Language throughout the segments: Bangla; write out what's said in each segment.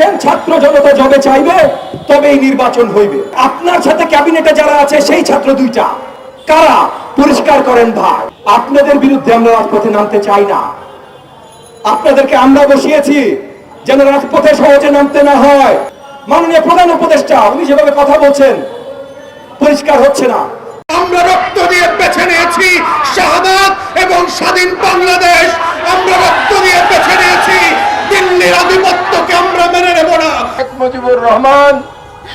বলেছেন, ছাত্র জনতা যবে চাইবে, তবেই নির্বাচন হইবে। আপনার সাথে ক্যাবিনেটে যারা আছে, সেই ছাত্র দুইটা। কারা? পরিষ্কার করেন ভাই। আপনাদের বিরুদ্ধে আমরা রাজপথে নামতে চাই না। আপনাদেরকে আমরা বসিয়েছি যেন রাজপথে সহজে নামতে না হয়। মাননীয় প্রধান উপদেষ্টা, উনি যেভাবে কথা বলছেন, পরিষ্কার হচ্ছে না। আমরা রক্ত দিয়ে বেছে নিয়েছি শাহাদাত এবং স্বাধীন বাংলাদেশ। আমরা রক্ত দিয়ে বেছে নিয়েছি দিল্লির আধিপত্যকে আমরা মেনে নেব না শেখ মুজিবুর রহমান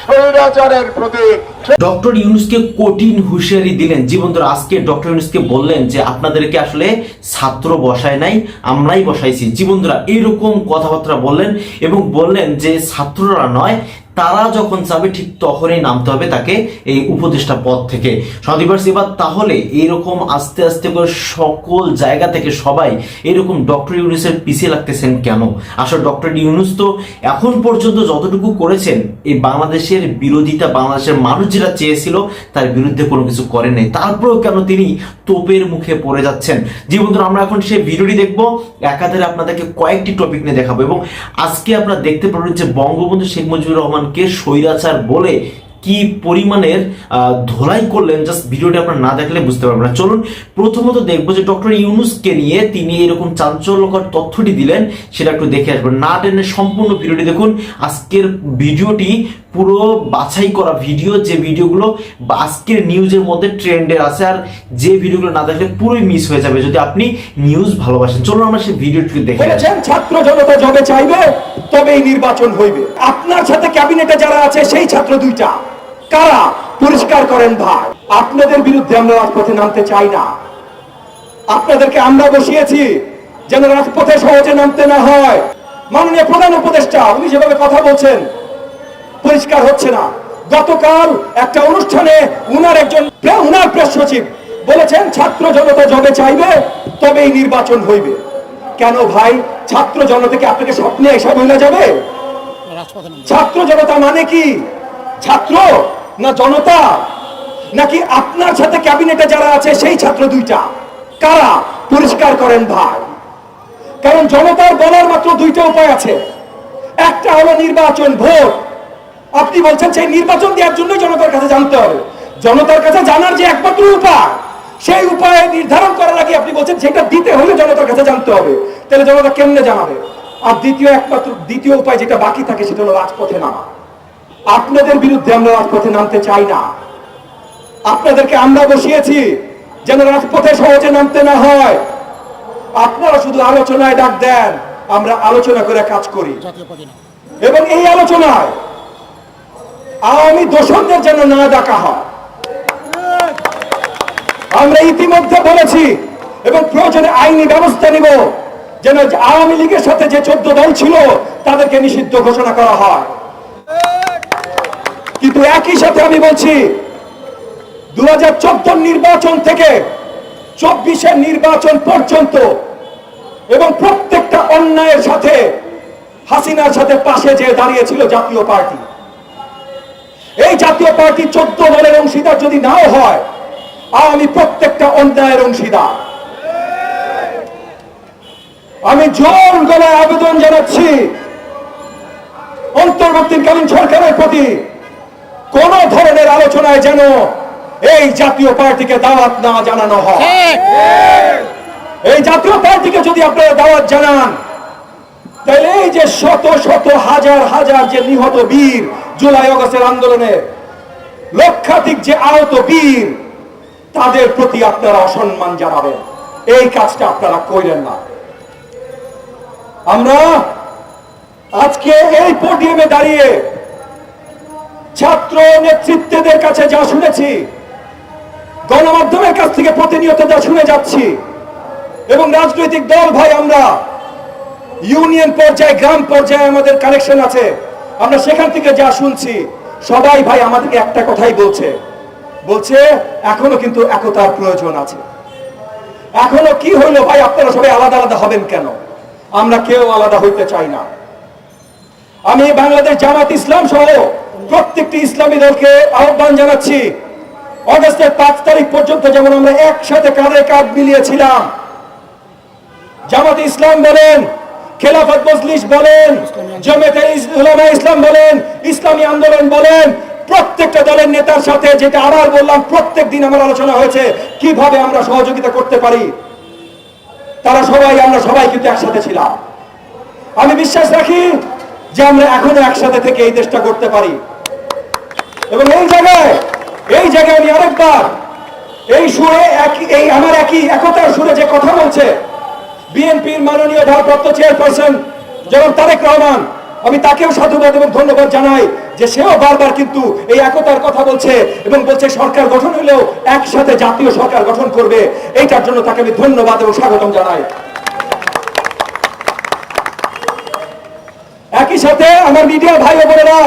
স্বৈরাচারের প্রতীক। ডক্টর ইউনুসকে কঠিন হুঁশিয়ারি দিলেন। জীবনধর আজকে ডক্টর ইউনুসকে বললেন যে আপনাদেরকে আসলে ছাত্র বসায় নাই আমরাই বসাইছি। জীবনধরা এরকম কথাবার্তা বললেন এবং বললেন যে ছাত্ররা নয় তারা যখন চাবে ঠিক তখনই নামতে হবে তাকে এই উপদেষ্টা পদ থেকে। সদিবার্স এবার তাহলে এইরকম আস্তে আস্তে করে সকল জায়গা থেকে সবাই এরকম ডক্টর ইউনুসের পিছিয়ে লাগতেছেন কেন? আসলে ডক্টর ইউনুস তো এখন পর্যন্ত যতটুকু করেছেন, এই বাংলাদেশের বিরোধিতা বাংলাদেশের মানুষ যেটা চেয়েছিল, তার বিরুদ্ধে কোনো কিছু করেন নাই। তারপরেও কেন তিনি তোপের মুখে পড়ে যাচ্ছেন? যে বন্ধুরা, আমরা এখন সেই ভিডিওটি দেখব। একাধারে আপনাদেরকে কয়েকটি টপিক নিয়ে দেখাবো এবং আজকে আপনারা দেখতে পাবেন যে বঙ্গবন্ধু শেখ মুজিবুর রহমানকে স্বৈরাচার বলে কি পরিমাণের ধোলাই করলেন জাস্ট ভিডিওটা আপনারা না দেখলে বুঝতে পারবেন না। চলুন, প্রথমত দেখব যে ডক্টর ইউনুসকে নিয়ে তিনি এরকম চাঞ্চল্যকর তথ্যটি দিলেন, সেটা একটু দেখে আসবেন। না টেনে সম্পূর্ণ ভিডিওটি দেখুন। আজকের ভিডিওটি পুরো বাছাই করা ভিডিও, যে ভিডিওগুলো আজকের নিউজের মধ্যে ট্রেন্ডের আছে, আর যে ভিডিওগুলো না দেখলে পুরোই মিস হয়ে যাবে যদি আপনি নিউজ ভালোবাসেন। চলুন, আমরা সেই ভিডিওটি দেখে। ছাত্র জনতা যবে চাইবে, তবেই নির্বাচন হইবে। আপনার সাথে ক্যাবিনেটে যারা আছে, সেই ছাত্র দুইটা। কারা? পরিষ্কার করেন ভাই। আপনাদের বিরুদ্ধে আমরা রাজপথে নামতে চাই না। আপনাদেরকে আমরা বসিয়েছি যেন রাজপথে সহজে নামতে না হয়। মাননীয় প্রধান উপদেষ্টা উনি যেভাবে কথা বলছেন পরিষ্কার হচ্ছে না। গতকাল একটা অনুষ্ঠানে উনার একজন উনার প্রেস সচিব বলেছেন ছাত্র জনতা যবে চাইবে তবেই নির্বাচন হইবে। কেন ভাই? ছাত্র জনতাকে আপনাকে স্বপ্নে এসব হইলে যাবে? ছাত্র জনতা মানে কি? ছাত্র না জনতা? নাকি আপনার সাথে ক্যাবিনেটে যারা আছে, সেই ছাত্র দুইটা? কারা? পরিষ্কার করেন ভাই। কারণ জনতার বলার মাত্র দুইটা উপায় আছে। একটা হলো নির্বাচন ভোট। আপনি বলছেন সেই নির্বাচন দেওয়ার জন্য জনতার কাছে জানতে হবে। জনতার কাছে জানার যে একমাত্র উপায়, সেই উপায় নির্ধারণ করার আগে আপনি বলছেন সেটা দিতে হলে জনতার কাছে জানতে হবে। তাহলে জনতা কেমনে জানাবে? আর দ্বিতীয় একমাত্র, দ্বিতীয় উপায় যেটা বাকি থাকে, সেটা হলো রাজপথে নামা। আপনাদের বিরুদ্ধে আমরা রাজপথে নামতে চাই না। আপনাদেরকে আমরা বসিয়েছি যেন রাজপথে সহজে নামতে না হয়। আপনারা শুধু আলোচনায় ডাক দেন আমরা আলোচনা করে কাজ করি। এবং এই আলোচনায় আওয়ামী দোষরদের যেন না ডাকা হয়। আমরা ইতিমধ্যে বলেছি এবং প্রয়োজনে আইনি ব্যবস্থা নিব যেন আওয়ামী লীগের সাথে যে চোদ্দ দল ছিল তাদেরকে নিষিদ্ধ ঘোষণা করা হয়। কিন্তু একই সাথে আমি বলছি দু হাজার নির্বাচন থেকে চব্বিশের নির্বাচন পর্যন্ত এবং প্রত্যেকটা অন্যায়ের সাথে, হাসিনার সাথে পাশে যে দাঁড়িয়েছিল জাতীয় পার্টি। এই জাতীয় পার্টি চোদ্দ দলের অংশীদার যদি নাও হয় আমি প্রত্যেকটা অন্যায়ের অংশীদার। আমি জোর গলায় আবেদন জানাচ্ছি, অন্তর্বর্তীকালীন সরকারের প্রতি কোন ধরনের আলোচনায় যেন এই জাতীয় পার্টিকে দাওয়াত না জানানো হয়। এই জাতীয় পার্টিকে যদি আপনারা দাওয়াত জানান তাহলে এই যে শত শত হাজার হাজার যে নিহত বীর জুলাই অগস্টের আন্দোলনে লক্ষাধিক যে আহত বীর তাদের প্রতি আপনারা অসম্মান জানাবেন। এই কাজটা আপনারা কইলেন না। আমরা আজকে এই পোডিয়ামে দাঁড়িয়ে ছাত্র নেতৃত্বদের কাছে যা শুনেছি, গণমাধ্যমের কাছ থেকে প্রতিনিয়ত যা শুনে যাচ্ছি, এবং রাজনৈতিক দল ভাই আমরা, ইউনিয়ন পর্যায়ে, গ্রাম পর্যায়ে আমাদের কানেকশন আছে। আমরা সেখান থেকে যা শুনছি, সবাই ভাই আমাদেরকে একটা কথাই বলছে। বলছে, এখনও কিন্তু একতার প্রয়োজন আছে। এখনও কি হইল ভাই, আপনারা সবাই আলাদা আলাদা হবেন কেন? আমরা কেউ আলাদা হইতে চাই না। আমি বাংলাদেশ জামাত ইসলাম সহ প্রত্যেকটি ইসলামী দলকে আহ্বান জানাচ্ছি। অগস্টের পাঁচ তারিখ পর্যন্ত যেমন আমরা একসাথে কাঁধে কাঁধ মিলিয়েছিলাম। জামাত ইসলাম বলেন, খেলাফত মজলিস বলেন জমেতে ইসলাম বলেন, ইসলামী আন্দোলন বলেন, প্রত্যেকটা দলের নেতার সাথে যেটা আবার বললাম, প্রত্যেক দিন আমার আলোচনা হয়েছে, কীভাবে আমরা সহযোগিতা করতে পারি। তারা সবাই, আমরা সবাই কিন্তু একসাথে ছিলাম। আমি বিশ্বাস রাখি যে আমরা এখনও একসাথে থেকে এই দেশটা করতে পারি। এবং এই জায়গায় এই জায়গায় আমি আরেকবার, এই সুরে এই আমার একই একতার সুরে যে কথা বলছে, বিএনপির মাননীয় ভারপ্রাপ্ত চেয়ারপারসন যেমন তারেক রহমান, আমি তাকেও সাধুবাদ এবং ধন্যবাদ জানাই যে সেও বারবার কিন্তু এই একতার কথা বলছে এবং বলছে সরকার গঠন হলেও একসাথে জাতীয় সরকার গঠন করবে, এইটার জন্য তাকে আমি ধন্যবাদ এবং স্বাগতম জানাই। একই সাথে আমার মিডিয়া ভাই বোনেরা,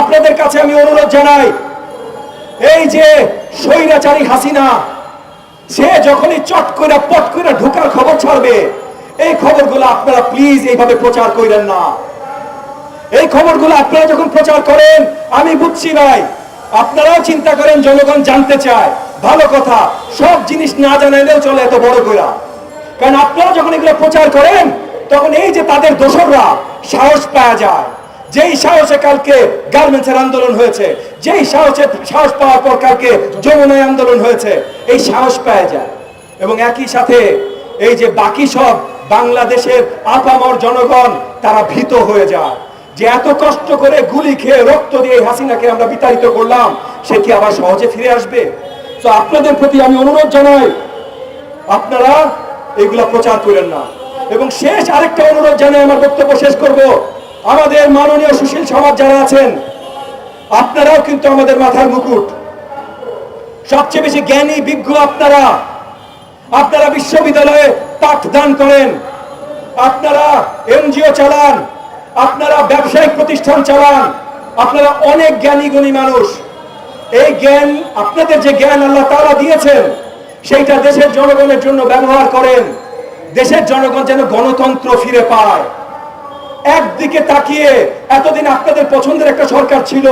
আপনাদের কাছে আমি অনুরোধ জানাই, এই যে স্বৈরাচারী হাসিনা, সে যখনই চট করে পট করে ঢোকার খবর ছাড়বে, এই খবরগুলো আপনারা প্লিজ এইভাবে প্রচার করেন না। এই খবরগুলো আপনারা যখন প্রচার করেন, আমি বুঝছি ভাই, আপনারাও চিন্তা করেন জনগণ জানতে চায়। ভালো কথা, সব জিনিস না জানাইলেও চলে এত বড় কইরা। কারণ আপনারা যখন এগুলো প্রচার করেন তখন এই যে তাদের দোসররা সাহস পাওয়া যায়, যেই সাহসে কালকে গার্মেন্টসের আন্দোলন হয়েছে, যেই সাহসে সাহস পাওয়ার পর কালকে যমুনায় আন্দোলন হয়েছে, এই সাহস পাওয়া যায়। এবং একই সাথে এই যে বাকি সব বাংলাদেশের আপামর জনগণ, তারা ভীত হয়ে যায়। যে এত কষ্ট করে গুলি খেয়ে রক্ত দিয়ে হাসিনাকে আমরা বিতাড়িত করলাম, সে কি আবার সহজে ফিরে আসবে? তো আপনাদের প্রতি আমি অনুরোধ জানাই, আপনারা এগুলা প্রচার করেন না। এবং শেষ আরেকটা অনুরোধ জানাই আমার বক্তব্য শেষ করব। আমাদের মাননীয় সুশীল সমাজ যারা আছেন, আপনারাও কিন্তু আমাদের মাথার মুকুট। সবচেয়ে বেশি জ্ঞানী, বিজ্ঞ আপনারা। আপনারা বিশ্ববিদ্যালয়ে পাঠদান করেন। আপনারা এনজিও চালান। আপনারা ব্যবসায়িক প্রতিষ্ঠান চালান। আপনারা অনেক জ্ঞানী, গুণী মানুষ। এই জ্ঞান, আপনাদের যে জ্ঞান আল্লাহ তারা দিয়েছেন, সেইটা দেশের জনগণের জন্য ব্যবহার করেন। দেশের জনগণ যেন গণতন্ত্র ফিরে পায়। একদিকে তাকিয়ে এতদিন আপনাদের পছন্দের একটা সরকার ছিল,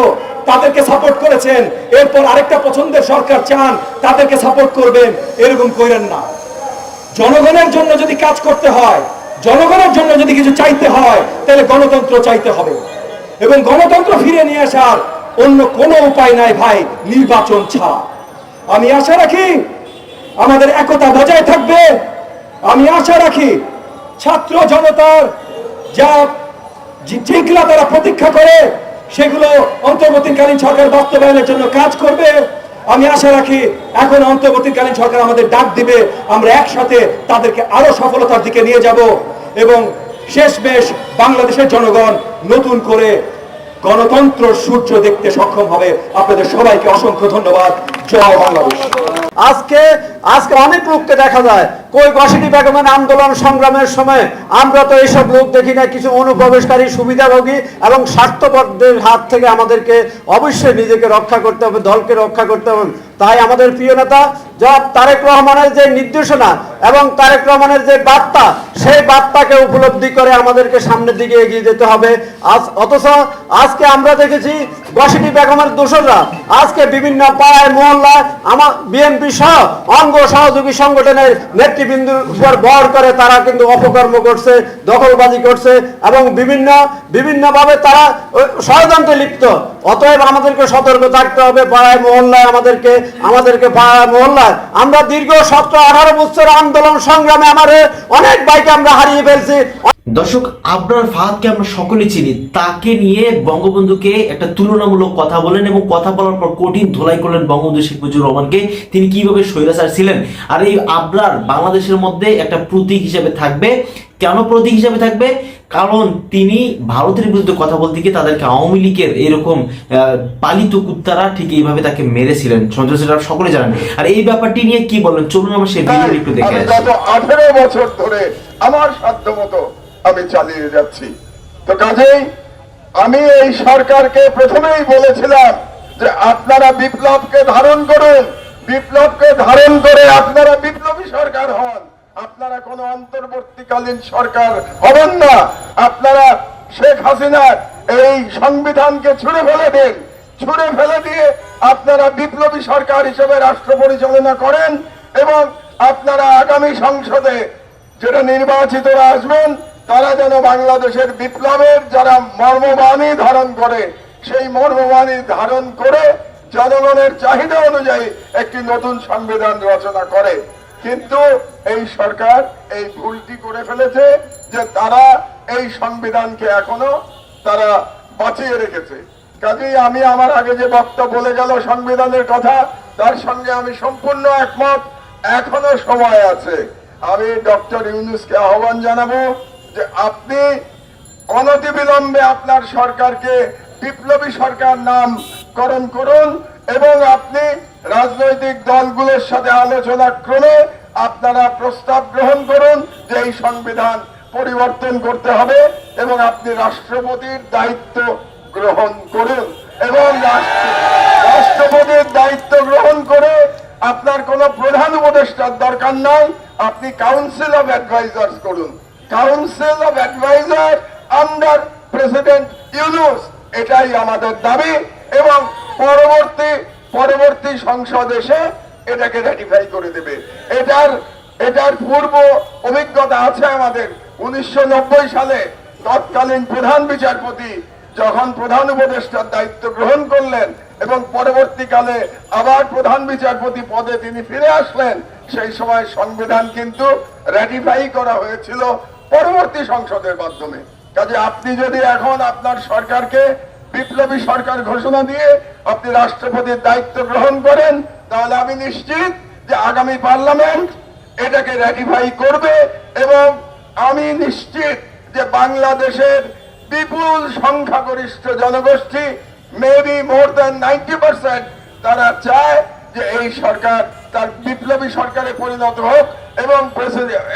তাদেরকে সাপোর্ট করেছেন, এরপর আরেকটা পছন্দের সরকার চান, তাদেরকে সাপোর্ট করবেন, এরকম করেন না। জনগণের জন্য যদি কাজ করতে হয়, জনগণের জন্য যদি কিছু চাইতে হয়, তাহলে গণতন্ত্র চাইতে হবে। এবং গণতন্ত্র ফিরে নিয়ে আসার অন্য কোনো উপায় নাই ভাই, নির্বাচন ছাড়া। আমি আশা রাখি আমাদের একতা বজায় থাকবে। আমি আশা রাখি ছাত্র জনতার যা যে- তারা প্রতীক্ষা করে, সেগুলো অন্তর্বর্তীকালীন সরকার বাস্তবায়নের জন্য কাজ করবে। আমি আশা রাখি এখন অন্তর্বর্তীকালীন সরকার আমাদের ডাক দিবে, আমরা একসাথে তাদেরকে আরও সফলতার দিকে নিয়ে যাব এবং শেষমেশ বাংলাদেশের জনগণ নতুন করে গণতন্ত্র সূর্য দেখতে সক্ষম হবে। আপনাদের সবাইকে অসংখ্য ধন্যবাদ। জয় বাংলাদেশ। আজকে আজকে অনেক লোককে দেখা যায়। কই বাসিটি বেগমের আন্দোলন সংগ্রামের সময়? আমরা তো এইসব লোক দেখি না কিছু অনুপ্রবেশকারী, সুবিধাভোগী এবং স্বার্থপরদের হাত থেকে আমাদেরকে অবশ্যই নিজেকে রক্ষা করতে হবে, দলকে রক্ষা করতে হবে। তাই আমাদের প্রিয় নেতা যা তারেক রহমানের যে নির্দেশনা এবং তারেক রহমানের যে বার্তা, সেই বার্তাকে উপলব্ধি করে আমাদেরকে সামনের দিকে এগিয়ে যেতে হবে। আজ অথচ আজকে আমরা দেখেছি গসিটি বেগমের দোসররা আজকে বিভিন্ন পাড়ায়, মহল্লায় আমার বিএনপি সহ অঙ্গ সহযোগী সংগঠনের নেতৃবৃন্দুর উপর বর করে তারা কিন্তু অপকর্ম করছে, দখলবাজি করছে এবং বিভিন্ন বিভিন্নভাবে তারা ষড়যন্ত্রে লিপ্ত। অতএব আমাদেরকে সতর্ক থাকতে হবে, পাড়ায় মহল্লায় আমাদেরকে আমাদেরকে পাড়ায় মহল্লায়। আমরা দীর্ঘ সতেরো আঠারো বছর আন্দোলন সংগ্রামে আমাদের অনেক বাইকে আমরা হারিয়ে ফেলছি। দর্শক আবরার ফাহাদকে আমরা সকলে চিনি। তাকে নিয়ে বঙ্গবন্ধুকে একটা তুলনামূলক কথা বলেন এবং কথা বলার পর কঠিন ধোলাই করলেন বঙ্গবন্ধু শেখ মুজিবুর রহমানকে। তিনি কীভাবে স্বৈরাচার ছিলেন? আর এই আবরার বাংলাদেশের মধ্যে একটা প্রতীক হিসেবে থাকবে। কেন প্রতীক হিসেবে থাকবে? কারণ তিনি ভারতের বিরুদ্ধে কথা বলতে গিয়ে তাদেরকে আওয়ামী লীগের এরকম পালিত কুত্তারা ঠিক এইভাবে তাকে মেরেছিলেন। সেটা সকলে জানেন। আর এই ব্যাপারটি নিয়ে কি বলেন চলুন আমরা সেই ভিডিও একটু দেখে আঠেরো বছর ধরে আমার সাধ্য মতো আমি চালিয়ে যাচ্ছি। তো কাজেই আমি এই সরকারকে প্রথমেই বলেছিলাম যে আপনারা বিপ্লবকে ধারণ করুন, বিপ্লবকে ধারণ করে আপনারা বিপ্লবী সরকার হন। আপনারা কোনো অন্তর্বর্তীকালীন সরকার হবেন না। আপনারা শেখ হাসিনার এই সংবিধানকে ছুড়ে ফেলে দিন। ছুড়ে ফেলে দিয়ে আপনারা বিপ্লবী সরকার হিসেবে রাষ্ট্র পরিচালনা করেন এবং আপনারা আগামী সংসদে যেটা নির্বাচিতরা আসবেন তারা যেন বাংলাদেশের বিপ্লবের যারা মর্মবাণী ধারণ করে, সেই মর্মবাণী ধারণ করে জনগণের চাহিদা অনুযায়ী একটি নতুন সংবিধান রচনা করে। কিন্তু এই সরকার এই ভুলটি করে ফেলেছে যে তারা এই সংবিধানকে এখনও তারা বাঁচিয়ে রেখেছে। কাজেই আমি আমার আগে যে বক্তব্য বলে গেল সংবিধানের কথা, তার সঙ্গে আমি সম্পূর্ণ একমত, এখনও সময় আছে। আমি ডক্টর ইউনুসকে আহ্বান জানাব যে আপনি অনতিবিলম্বে আপনার সরকারকে বিপ্লবী সরকার নামকরণ করুন এবং আপনি রাজনৈতিক দলগুলোর সাথে আলোচনা ক্রমে আপনারা প্রস্তাব গ্রহণ করুন যে এই সংবিধান পরিবর্তন করতে হবে এবং আপনি রাষ্ট্রপতির দায়িত্ব গ্রহণ করুন এবং রাষ্ট্রপতির দায়িত্ব গ্রহণ করে আপনার কোনো প্রধান উপদেষ্টার দরকার নাই, আপনি কাউন্সিল অফ অ্যাডভাইজার্স করুন। Council of adviser under president Yunus এটাই আমাদের দাবি এবং পরবর্তী পরবর্তী সংসদ এসে এটাকে রেটিফাই করে দেবে। এটার এটার পূর্ব অভিজ্ঞতা আছে আমাদের। উনিশশো সালে তৎকালীন প্রধান বিচারপতি যখন প্রধান উপদেষ্টার দায়িত্ব গ্রহণ করলেন এবং পরবর্তীকালে আবার প্রধান বিচারপতি পদে তিনি ফিরে আসলেন, সেই সময় সংবিধান কিন্তু র্যাটিফাই করা হয়েছিল পরবর্তী সংসদের মাধ্যমে। কাজে আপনি যদি এখন আপনার সরকারকে বিপ্লবী সরকার ঘোষণা দিয়ে আপনি রাষ্ট্রপতির দায়িত্ব গ্রহণ করেন, তাহলে আমি নিশ্চিত যে আগামী পার্লামেন্ট এটাকে র্যাটিফাই করবে এবং আমি নিশ্চিত যে বাংলাদেশের বিপুল সংখ্যাগরিষ্ঠ জনগোষ্ঠী maybe more than ninety percent তারা চায় যে এই সরকার তার বিপ্লবী সরকারে পরিণত হোক এবং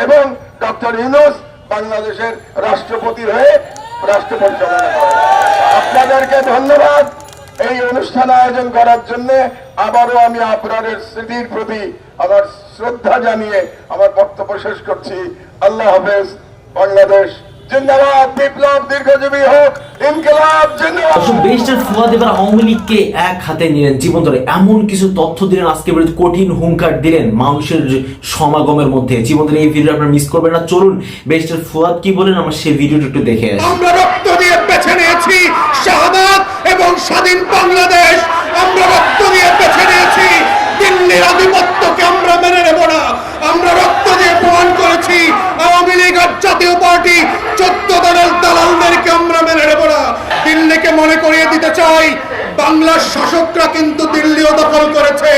এবং ডক্টর ইউনুস বাংলাদেশের রাষ্ট্রপতির হয়ে রাষ্ট্র পরিচালনা আপনাদেরকে ধন্যবাদ এই অনুষ্ঠান আয়োজন করার জন্য। আবারও আমি আপনাদের স্মৃতির প্রতি আমার শ্রদ্ধা জানিয়ে আমার বক্তব্য শেষ করছি। আল্লাহ হাফেজ, বাংলাদেশ জিন্দাবাদ বিপ্লব দীর্ঘজীবী হোক ইনকলাব জিন্দাবাদ। ব্যারিস্টার ফুয়াদ এবার আওয়ামী লীগকে এক হাতে নিলেন জীবন ধরে। এমন কিছু তথ্য দিলেন আজকে বিরুদ্ধে কঠিন হুঙ্কার দিলেন মানুষের সমাগমের মধ্যে। জীবন ধরে এই ভিডিও আপনারা মিস করবেন না। চলুন ব্যারিস্টার ফুয়াদ কি বলেন? আমার সেই ভিডিওটা একটু দেখে আসি। আমরা রক্ত দিয়ে বেছে নিয়েছি শাহাদাত এবং স্বাধীন বাংলাদেশ। আমরা রক্ত দিয়ে বেছে নিয়েছি। দিল্লির আধিপত্যকে আমরা মেনে নেব না। জাতীয় পার্টি চোদ্দ দলের দালালদেরকে আমরা মেনে নেব না। দিল্লিকে মনে করিয়ে দিতে চাই। বাংলার শাসকরা কিন্তু দিল্লিও দখল করেছে।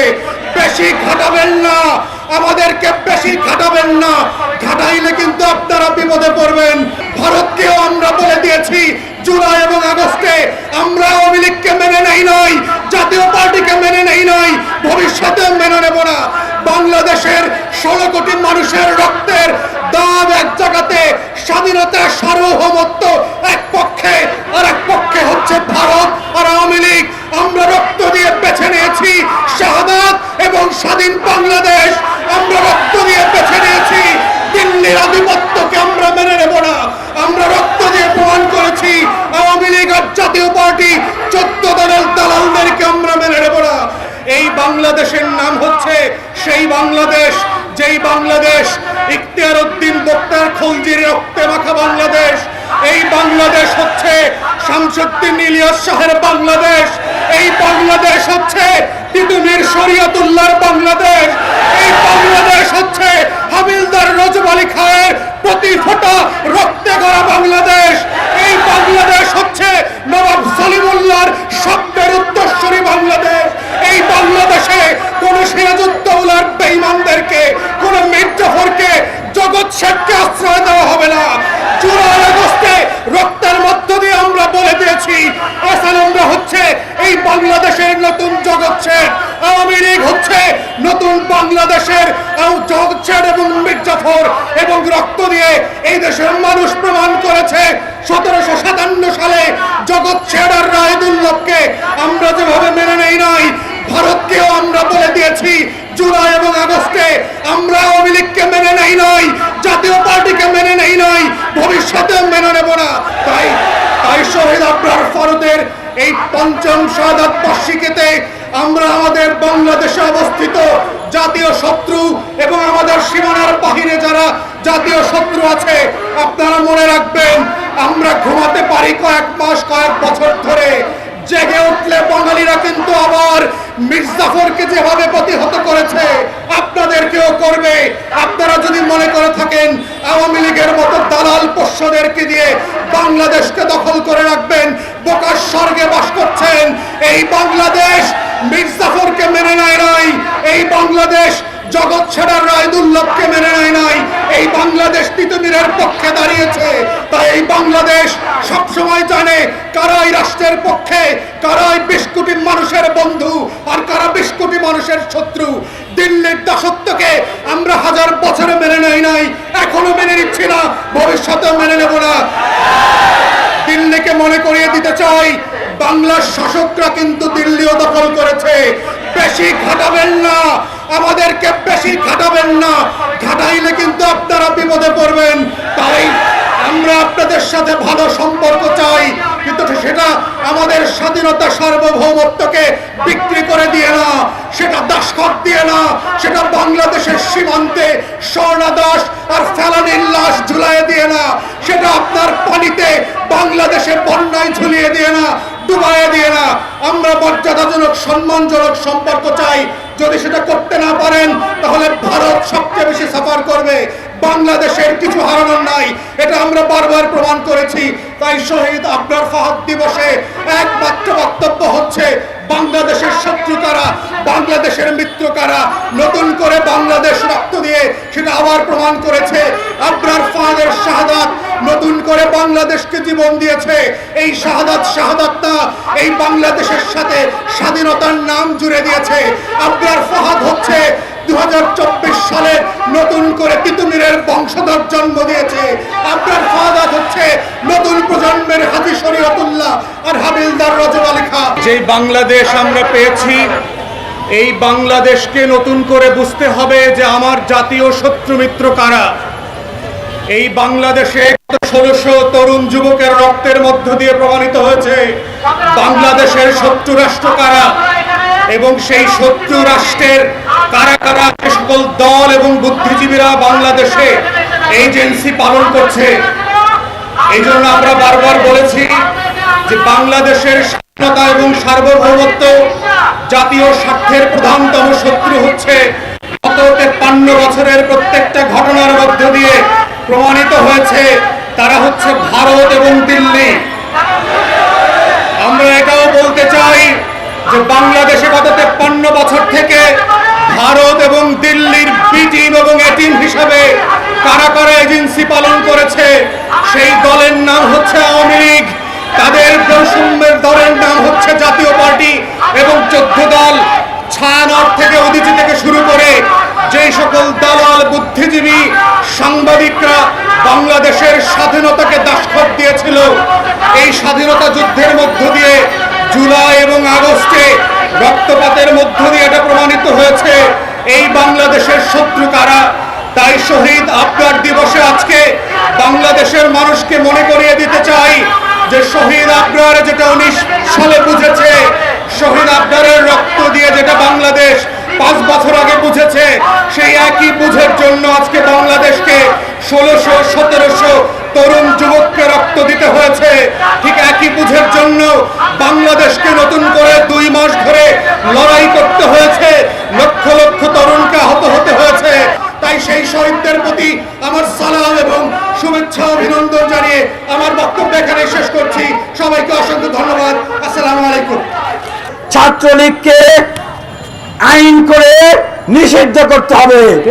বেশি ঘাটাবেন না। আমাদেরকে বেশি ঘাটাবেন না। ঘাটাইলে কিন্তু আপনারা বিপদে পড়বেন। ভারতকেও আমরা বলে দিয়েছি জুলাই এবং আগস্টে। আমরা আওয়ামী লীগকে মেনে নেই নাই। জাতীয় পার্টিকে মেনে নেই নাই। ভবিষ্যতেও মেনে নেব না। বাংলাদেশের ষোলো কোটি মানুষের রক্তের দাম এক জায়গাতে স্বাধীনতার সার্বভৌমত্ব এক পক্ষে আর এক পক্ষে হচ্ছে ভারত আর আওয়ামী লীগ। আমরা রক্ত দিয়ে বেছে নিয়েছি শাহাদাত এবং স্বাধীন বাংলাদেশ। আমরা রক্ত দিয়ে বেছে নিয়েছি দিল্লির আধিপত্যকে আমরা মেনে নেব না। আমরা রক্ত দিয়ে প্রমাণ করেছি আওয়ামী লীগ আর জাতীয় পার্টি চোদ্দ দলের দালালদেরকে আমরা মেনে নেব না। এই বাংলাদেশের নাম হচ্ছে সেই বাংলাদেশ যেই বাংলাদেশ ইখতিয়ার উদ্দিন বক্তার খলজির রক্তে মাখা বাংলাদেশ, এই বাংলাদেশ হচ্ছে শামসুদ্দিন ইলিয়াস শাহের বাংলাদেশ, এই বাংলাদেশ হচ্ছে তিতুমির শরিয়তুল্লাহর বাংলাদেশ, এই বাংলাদেশ হচ্ছে হাবিলদার রজব আলী খায়ের প্রতি ফোঁটা রক্তে গড়া বাংলাদেশ। জগৎ আশ্রয় দেওয়া হবে না। জুলাই আগস্টে রক্তের মধ্য দিয়ে আমরা বলে দিয়েছি আসান আমরা হচ্ছে এই বাংলাদেশের নতুন জগৎ আওয়ামী লীগ হচ্ছে নতুন বাংলাদেশের জগৎ এবং মির্জাফর এবং রক্ত দিয়ে এই দেশের মানুষ প্রমাণ করেছে, সতেরোশো সাতান্ন সালে জগৎ শেখ আর রায়দুল্লভকে আমরা যেভাবে মেনে নেই নাই, ভারতকেও আমরা বলে দিয়েছি জুলাই এবং আগস্টে আমরা আওয়ামী লীগকে মেনে নেই নাই জাতীয় পার্টিকে মেনে নেই নাই ভবিষ্যতেও মেনে নেব না। তাই তাই শহীদ আবরার ফরদের এই পঞ্চম শাহাদাত বার্ষিকীতে আমরা আমাদের বাংলাদেশে অবস্থিত জাতীয় শত্রু এবং আমাদের সীমানার বাহিরে যারা জাতীয় শত্রু আছে, আপনারা মনে রাখবেন, আমরা ঘুমাতে পারি কয়েক মাস, কয়েক বছর ধরে। জেগে উঠলে বাঙালিরা কিন্তু আবার মির্জাফরকে যেভাবে প্রতিহত করেছে, আপনাদেরকেও করবে। আপনারা যদি মনে করে থাকেন, আওয়ামী লীগের মতো দালাল পোষ্যদেরকে দিয়ে বাংলাদেশকে দখল করে রাখবেন, বোকার স্বর্গে বাস করছেন, এই বাংলাদেশ মির্জাফরকে মেনে নেয় নাই, এই বাংলাদেশ জগৎ ছেড়ার রায় দুর্লভকে মেনে নেয় নাই। এই বাংলাদেশ তিতুমিরের পক্ষে দাঁড়িয়েছে। তাই এই বাংলাদেশ সবসময় জানে কারাই রাষ্ট্রের পক্ষে, কারাই বিশ কোটি মানুষের বন্ধু আর কারা বিশ কোটি মানুষের শত্রু। দিল্লির দাসত্বকে আমরা হাজার বছরে মেনে নেই নাই, এখনও মেনে নিচ্ছি না, ভবিষ্যতেও মেনে নেব না। দিল্লিকে মনে করিয়ে দিতে চাই, বাংলার শাসকরা কিন্তু দিল্লিও দখল করেছে। বেশি ঘাটাবেন না। আমাদেরকে বেশি ঘাটাবেন না। ঘাটাইলে কিন্তু আপনারা বিপদে পড়বেন। তাই আমরা আপনাদের সাথে ভালো সম্পর্ক চাই। কিন্তু সেটা আমাদের স্বাধীনতা সার্বভৌমত্বকে বিক্রি করে দিয়ে না, সেটা দাসখত দিয়ে না, সেটা বাংলাদেশের সীমান্তে স্বর্ণা দাস আর ফেলানির লাশ ঝুলাই দিয়ে না, সেটা আপনার পানিতে বাংলাদেশের বন্যায় ঝুলিয়ে দিয়ে না ডুবাইয়ে দিয়ে না। আমরা মর্যাদাজনক, সম্মানজনক সম্পর্ক চাই। যদি সেটা করতে না পারেন, তাহলে ভারত সবচেয়ে বেশি সাফার করবে। বাংলাদেশের কিছু হারানোর নাই। এটা আমরা বারবার প্রমাণ করেছি। তাই শহীদ আপনার ফাহাদ দিবসে একমাত্র বক্তব্য হচ্ছে বাংলাদেশের শত্রু কারা? বাংলাদেশের মিত্র কারা? নতুন করে বাংলাদেশ রক্ত দিয়ে সেটা আবার প্রমাণ করেছে। আপনার ফাহাদের শাহাদাত নতুন করে বাংলাদেশকে জীবন দিয়েছে। এই শাহাদাত শাহাদাত না এই বাংলাদেশের সাথে স্বাধীনতার নাম জুড়ে দিয়েছে। আপনার ফাহাদ হচ্ছে দু হাজার চব্বিশ সালে নতুন করে তিতুমিরের বংশধর জন্ম দিয়েছে। আপনার ফাদার হচ্ছে নতুন প্রজন্মের হাজি শরীয়তুল্লাহ আর হাবিলদার রজব আলী খান। যেই বাংলাদেশ আমরা পেয়েছি, এই বাংলাদেশকে নতুন করে বুঝতে হবে যে আমার জাতীয় শত্রু মিত্র কারা। এই বাংলাদেশে ষোলোশো তরুণ যুবকের রক্তের মধ্য দিয়ে প্রমাণিত হয়েছে, বাংলাদেশের শত্রু রাষ্ট্র কারা। এবং সেই শত্রু রাষ্ট্রের কারা কারা যে সকল দল এবং বুদ্ধিজীবীরা বাংলাদেশে এজেন্সি পালন করছে? এই জন্য আমরা বারবার বলেছি যে বাংলাদেশের স্বাধীনতা এবং সার্বভৌমত্ব জাতীয় স্বার্থের প্রধানতম শত্রু হচ্ছে গত তেপ্পান্ন বছরের প্রত্যেকটা ঘটনার মধ্য দিয়ে প্রমাণিত হয়েছে তারা হচ্ছে ভারত এবং দিল্লি। আমরা এটাও বলতে চাই যে বাংলাদেশে গত তেপ্পান্ন বছর থেকে ভারত এবং দিল্লির বি টিম এবং এ টিম হিসাবে কারা কারা এজেন্সি পালন করেছে, সেই দলের নাম হচ্ছে আওয়ামী লীগ। তাদের বৈষম্যের দলের নাম হচ্ছে জাতীয় পার্টি এবং চোদ্দ দল ছায়ানট থেকে উদিচি থেকে শুরু করে যে সকল দালাল বুদ্ধিজীবী, সাংবাদিকরা বাংলাদেশের স্বাধীনতাকে দাসখত দিয়েছিল, এই স্বাধীনতা যুদ্ধের মধ্য দিয়ে জুলাই এবং আগস্টে রক্তপাতের মধ্য দিয়ে এটা প্রমাণিত হয়েছে। এই বাংলাদেশের শত্রু কারা? তাই শহীদ আবদার দিবসে আজকে বাংলাদেশের মানুষকে মনে করিয়ে দিতে চাই যে শহীদ আবরার যেটা উনিশ সালে বুঝেছে, শহীদ আবরারের রক্ত দিয়ে যেটা বাংলাদেশ পাঁচ বছর আগে বুঝেছে, সেই একই বুঝের জন্য আজকে বাংলাদেশকে ষোলোশো, সতেরোশো তরুণ যুবককে রক্ত দিতে হয়েছে। ঠিক একই বুঝের জন্য বাংলাদেশকে নতুন করে দুই মাস ধরে লড়াই করতে হয়েছে। লক্ষ লক্ষ তরুণকে আহত হতে হয়েছে। তাই সেই শহীদদের প্রতি আমার সালাম এবং শুভেচ্ছা অভিনন্দন জানিয়ে আমার বক্তব্য এখানে শেষ করছি। সবাইকে অসংখ্য ধন্যবাদ। আসসালামু আলাইকুম। ছাত্রলীগকে আইন করে নিষিদ্ধ করতে হবে।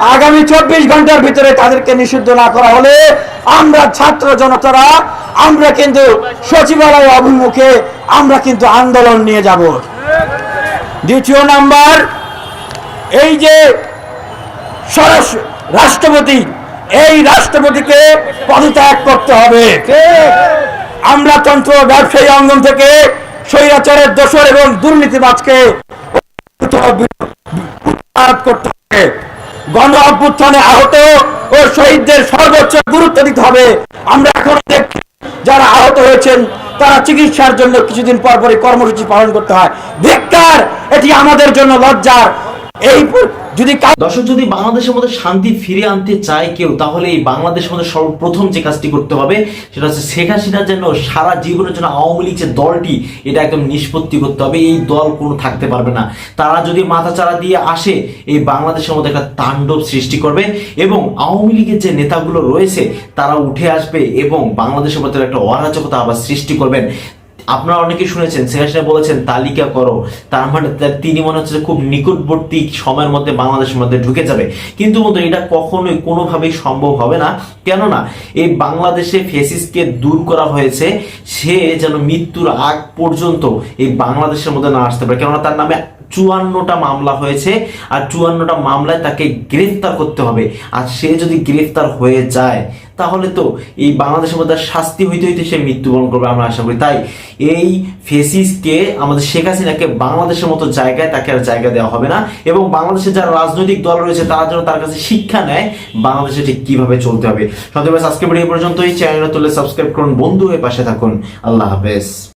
আগামী চব্বিশ ঘণ্টার ভিতরে তাদেরকে নিষিদ্ধ না করা হলে আমরা ছাত্র জনতারা আমরা কিন্তু সচিবালয় অভিমুখে আমরা কিন্তু আন্দোলন নিয়ে যাব। দ্বিতীয় নাম্বার এই যে সরাস- রাষ্ট্রপতি এই রাষ্ট্রপতিকে পদত্যাগ করতে হবে। আমরা তন্ত্র ব্যবসায়ী অঙ্গন থেকে স্বৈরাচারের দোষর এবং দুর্নীতিবাজকে গণ আহত ও শহীদদের সর্বোচ্চ গুরুত্ব দিতে হবে। আমরা এখন দেখছি যারা আহত হয়েছেন, তারা চিকিৎসার জন্য কিছুদিন পর পরই কর্মসূচি পালন করতে হয়। ধিক্কার, এটি আমাদের জন্য লজ্জার। এই যদি দর্শক, যদি বাংলাদেশের মধ্যে শান্তি ফিরিয়ে আনতে চায় কেউ, তাহলে এই বাংলাদেশের মধ্যে সর্বপ্রথম যে কাজটি করতে হবে, সেটা হচ্ছে শেখ হাসিনা যেন সারা জীবনের জন্য আওয়ামী লীগ যে দলটি, এটা একদম নিষ্পত্তি করতে হবে। এই দল কোনো থাকতে পারবে না। তারা যদি মাথাচাড়া দিয়ে আসে, এই বাংলাদেশের মধ্যে একটা তাণ্ডব সৃষ্টি করবে এবং আওয়ামী লীগের যে নেতাগুলো রয়েছে, তারা উঠে আসবে এবং বাংলাদেশের মধ্যে একটা অরাজকতা আবার সৃষ্টি করবেন। আপনারা অনেকেই শুনেছেন শেখ হাসিনা বলেছেন, তালিকা করো। তার মানে তিনি মনে হচ্ছে খুব নিকটবর্তী সময়ের মধ্যে, বাংলাদেশের মধ্যে ঢুকে যাবে। কিন্তু বন্ধু, এটা কখনোই কোনোভাবেই সম্ভব হবে না। কেননা, এই বাংলাদেশে ফেসিসকে দূর করা হয়েছে, সে যেন মৃত্যুর আগ পর্যন্ত এই বাংলাদেশের মধ্যে না আসতে পারে। কেননা তার নামে চুয়ান্নটা মামলা হয়েছে, আর চুয়ান্নটা মামলায় তাকে গ্রেফতার করতে হবে। আর সে যদি গ্রেফতার হয়ে যায়, তাহলে তো এই বাংলাদেশের মধ্যে শাস্তি হইতে হইতে সে মৃত্যুবরণ করবে আমরা আশা করি। তাই এই ফেসিসকে আমাদের শেখ হাসিনাকে বাংলাদেশের মতো জায়গায় তাকে আর জায়গা দেওয়া হবে না, এবং বাংলাদেশের যারা রাজনৈতিক দল রয়েছে, তারা যেন তার কাছে শিক্ষা নেয় বাংলাদেশে ঠিক কীভাবে চলতে হবে। সন্দেহ আজকে ভিডিও এই চ্যানেলটা তুলে সাবস্ক্রাইব করুন। বন্ধু হয়ে পাশে থাকুন। আল্লাহ হাফেজ।